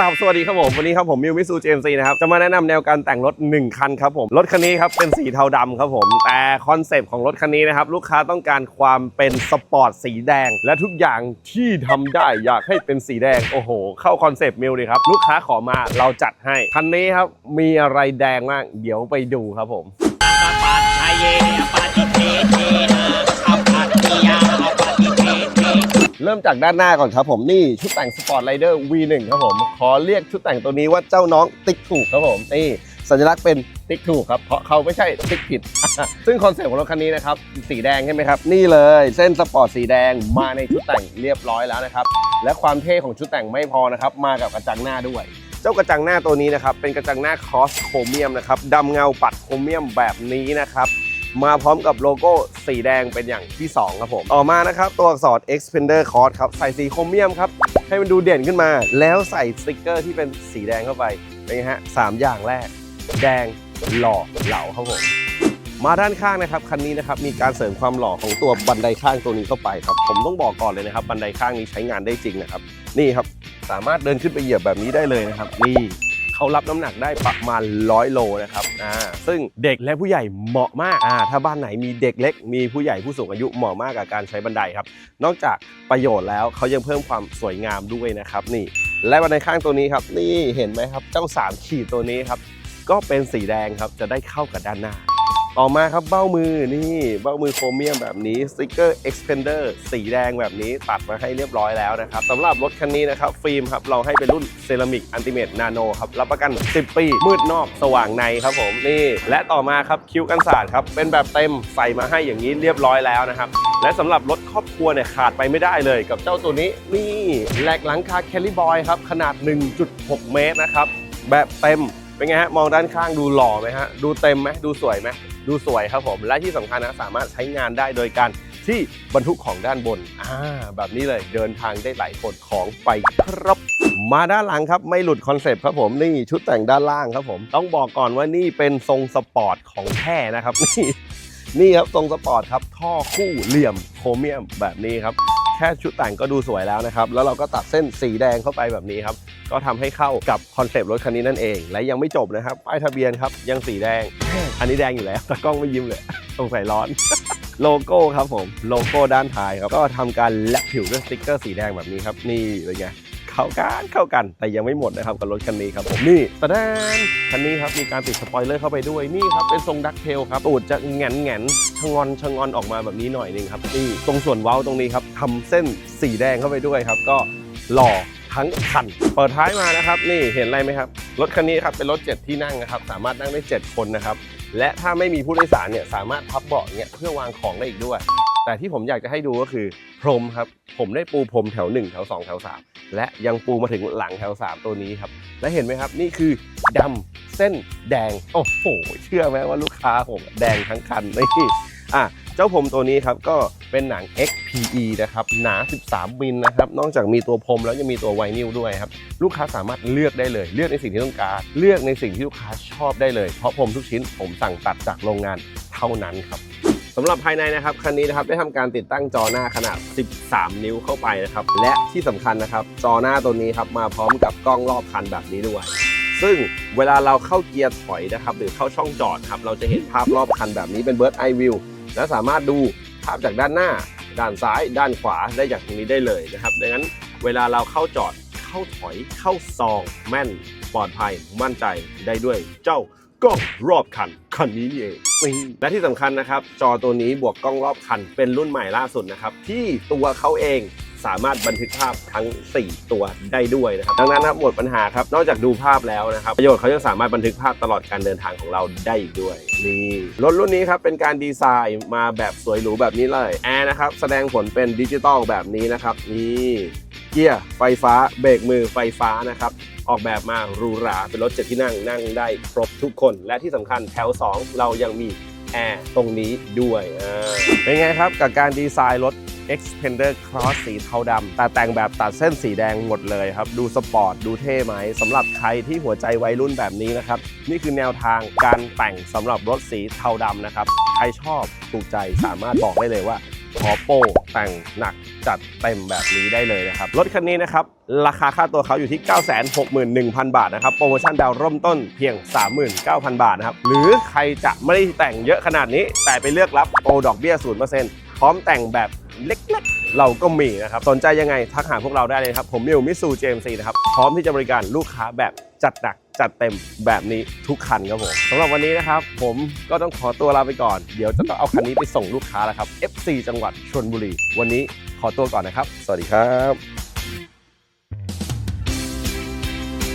ราบสวัสดีครับผม วันนี้ครับผมมิวมิสูเจมซีนะครับ จะมาแนะนำแนวการแต่งรถ 1 คันครับผม รถคันนี้ครับเป็นสีเทาดำครับผม แต่คอนเซปต์ของรถคันนี้นะครับ ลูกค้าต้องการความเป็นสปอร์ตสีแดง และทุกอย่างที่ทำได้อยากให้เป็นสีแดง โอ้โห เข้าคอนเซปต์มิวเลยครับ ลูกค้าขอมาเราจัดให้ คันนี้ครับมีอะไรแดงบ้างเดี๋ยวไปดูครับผมปปัตชยเยปฏิเทเทนะอัปปิยาปปฏิเทเท เริ่มจากด้านหน้าก่อนครับผมนี่ชุดแต่งสปอร์ตไรเดอร์ V1 ครับผม ขอเรียกชุดแต่งตัวนี้ว่าเจ้าน้องติ๊กถูกครับผมนี่สัญลักษณ์เป็นติ๊กถูกครับ เพราะเขาไม่ใช่ติ๊กผิด ซึ่งคอนเซ็ปต์ของรถคันนี้นะครับ สีแดงใช่ไหมครับ นี่เลยเส้นสปอร์ตสีแดงมาในชุดแต่งเรียบร้อยแล้วนะครับ และความเท่ของชุดแต่งไม่พอนะครับ มากับกระจังหน้าด้วย เจ้ากระจังหน้าตัวนี้นะครับ เป็นกระจังหน้าคอสโครเมียมนะครับดำเงาปัดโครเมียมแบบนี้นะครับ มาพร้อมกับโลโก้สีแดงเป็นอย่างที่ 2 ครับผม ต่อมานะครับ ตัวอักษร Expander c o r d ครับ ใส่สีโครเมียมครับ ให้มันดูเด่นขึ้นมา แล้วใส่สติกเกอร์ที่เป็นสีแดงเข้าไปเป็นไงฮะสามอย่างแรก แดงหล่อเหลาครับผมมาด้านข้างนะครับคันนี้นะครับมีการเสริมความหล่อของตัวบันไดข้างตัวนี้เข้าไปครับ ผมต้องบอกก่อนเลยนะครับ บันไดข้างนี้ใช้งานได้จริงนะครับ นี่ครับสามารถเดินขึ้นไปเหยียบแบบนี้ได้เลยนะครับ นี่ เขารับน้ำหนักได้ประมาณร้อยโลนะครับอ่าซึ่งเด็กและผู้ใหญ่เหมาะมากอ่าถ้าบ้านไหนมีเด็กเล็ก มีผู้ใหญ่ผู้สูงอายุเหมาะมากกับการใช้บันไดครับ นอกจากประโยชน์แล้วเขายังเพิ่มความสวยงามด้วยนะครับนี่ และบันไดข้างตัวนี้ครับนี่เห็นไหมครับเจ้า3ขีดตัวนี้ครับก็เป็นสีแดงครับจะได้เข้ากับด้านหน้า ต่อมาครับเบ้ามือนี่เบ้ามือโครเมียมแบบนี้สติกเกอร์ expander สีแดงแบบนี้ตัดมาให้เรียบร้อยแล้วนะครับสำหรับรถคันนี้นะครับฟิล์มครับเราให้เป็นรุ่นเซรามิกอันติเมตนาโนครับรับประกัน 10 ปี มืดนอกสว่างในครับผมนี่และต่อมาครับคิ้วกันศาสตร์ครับเป็นแบบเต็มใส่มาให้อย่างนี้เรียบร้อยแล้วนะครับและสำหรับรถครอบครัวเนี่ยขาดไปไม่ได้เลยกับเจ้าตัวนี้นี่แหลกหลังคาแคลลี่บอยครับขนาด 1.6 เมตรนะครับแบบเต็ม เป็นไงฮะมองด้านข้างดูหล่อไหมฮะดูเต็มไหมดูสวยไหมดูสวยครับผม และที่สำคัญนะสามารถใช้งานได้โดยการที่บรรทุกของด้านบนอ่าแบบนี้เลยเดินทางได้หลายคนของไปครับมาด้านหลังครับไม่หลุดคอนเซปต์ครับผมนี่ชุดแต่งด้านล่างครับผม ต้องบอกก่อนว่านี่เป็นทรงสปอร์ตของแท้นะครับนี่ นี่ครับทรงสปอร์ตครับ ท่อคู่เหลี่ยมโครเมียมแบบนี้ครับ แค่ชุดแต่งก็ดูสวยแล้วนะครับ แล้วเราก็ตัดเส้นสีแดงเข้าไปแบบนี้ครับ ก็ทำให้เข้ากับคอนเซปต์รถคันนี้นั่นเอง และยังไม่จบนะครับ ป้ายทะเบียนครับ ยังสีแดง อันนี้แดงอยู่แล้วแต่กล้องไม่ยิ้มเลยสงสัยร้อนโลโก้ครับผม โลโก้ด้านท้ายครับ ก็ทำการแลกผิวด้วยสติ๊กเกอร์สีแดงแบบนี้ครับ นี่เป็นไง เข้ากันเข้ากันแต่ยังไม่หมดนะครับกับรถคันนี้ครับผมนี่ตะแดนคันนี้ครับมีการติดสปอยเลอร์เข้าไปด้วยนี่ครับเป็นทรงดักเทลครับตูดจะแงนแงนชะงอนชะงอนออกมาแบบนี้หน่อยนึงครับนี่ตรงส่วนเว้าตรงนี้ครับทำเส้นสีแดงเข้าไปด้วยครับ ก็หล่อทั้งคัน เปิดท้ายมานะครับ นี่เห็นอะไรไหมครับ รถคันนี้ครับเป็นรถ 7 ที่นั่งนะครับ สามารถนั่งได้ 7 คนนะครับ และถ้าไม่มีผู้โดยสารเนี่ยสามารถพับเบาะเนี่ยเพื่อวางของได้อีกด้วย แต่ที่ผมอยากจะให้ดูก็คือพรมครับ ผมได้ปูพรมแถว 1 แถว 2 แถว 3 และยังปูมาถึงหลังแถว 3 ตัวนี้ครับ และเห็นไหมครับนี่คือดำเส้นแดง โอ้โห เชื่อไหมว่าลูกค้าผมแดงทั้งคันนี่อะเจ้าพรมตัวนี้ครับก็เป็นหนัง XPE นะครับหนา 13 มิลนะครับนอกจากมีตัวพรมแล้วยังมีตัวไวนิลด้วยครับลูกค้าสามารถเลือกได้เลย เลือกในสิ่งที่ต้องการ เลือกในสิ่งที่ลูกค้าชอบได้เลย เพราะพรมทุกชิ้นผมสั่งตัดจากโรงงานเท่านั้นครับ สำหรับภายในนะครับคันนี้นะครับได้ทำการติดตั้งจอหน้าขนาด 13 นิ้วเข้าไปนะครับและที่สำคัญนะครับจอหน้าตัวนี้ครับมาพร้อมกับกล้องรอบคันแบบนี้ด้วย ซึ่งเวลาเราเข้าเกียร์ถอยนะครับหรือเข้าช่องจอดครับเราจะเห็นภาพรอบคันแบบนี้เป็น Bird Eye View และสามารถดูภาพจากด้านหน้า ด้านซ้าย ด้านขวาได้จากตรงนี้ได้เลยนะครับดังนั้นเวลาเราเข้าจอดเข้าถอยเข้าซอง แม่นปลอดภัยมั่นใจได้ด้วยเจ้ากล้องรอบคันคันนี้นี่เอง และที่สำคัญนะครับ จอตัวนี้บวกกล้องรอบคัน เป็นรุ่นใหม่ล่าสุดนะครับ ที่ตัวเขาเองสามารถบันทึกภาพทั้ง 4 ตัวได้ด้วยนะครับดังนั้นนะครับหมดปัญหาครับ นอกจากดูภาพแล้วนะครับ ประโยชน์เขายังสามารถบันทึกภาพตลอดการเดินทางของเราได้อีกด้วยนี่รถรุ่นนี้ครับเป็นการดีไซน์มาแบบสวยหรูแบบนี้เลยแอร์นะครับแสดงผลเป็นดิจิตอลแบบนี้นะครับนี่ เกียร์ไฟฟ้าเบรกมือไฟฟ้านะครับ ออกแบบมาหรูหราเป็นรถเจ็ดที่นั่งนั่งได้ครบทุกคน และที่สำคัญแถว 2 เรายังมีแอร์ตรงนี้ด้วยเป็นไงครับกับการดีไซน์รถ Expander Cross สีเทาดำแต่แต่งแบบตัดเส้นสีแดงหมดเลยครับ ดูสปอร์ต ดูเท่ไหมสำหรับใครที่หัวใจวัยรุ่นแบบนี้นะครับ นี่คือแนวทางการแต่งสำหรับรถสีเทาดำนะครับ ใครชอบถูกใจสามารถบอกได้เลยว่า ขอโปแต่งหนักจัดเต็มแบบนี้ได้เลยนะครับ รถคันนี้นะครับ ราคาค่าตัวเขาอยู่ที่ 961,000 บาทนะครับ โปรโมชั่นดาวน์เริ่มต้นเพียง 39,000 บาทนะครับ หรือใครจะไม่ได้แต่งเยอะขนาดนี้ แต่ไปเลือกรับโปรดอกเบี้ย 0%พร้อมแต่งแบบเล็กๆ เราก็มีนะครับ สนใจยังไงทักหาพวกเราได้เลยครับ ผมมิวมิสูเจมซีนะครับ พร้อมที่จะบริการลูกค้าแบบจัดหนัก จัดเต็มแบบนี้ทุกคันครับผมสำหรับวันนี้นะครับ ผมก็ต้องขอตัวลาไปก่อน เดี๋ยวจะต้องเอาคันนี้ไปส่งลูกค้าแล้วครับ FC จังหวัดชลบุรี วันนี้ขอตัวก่อนนะครับ สวัสดีครับ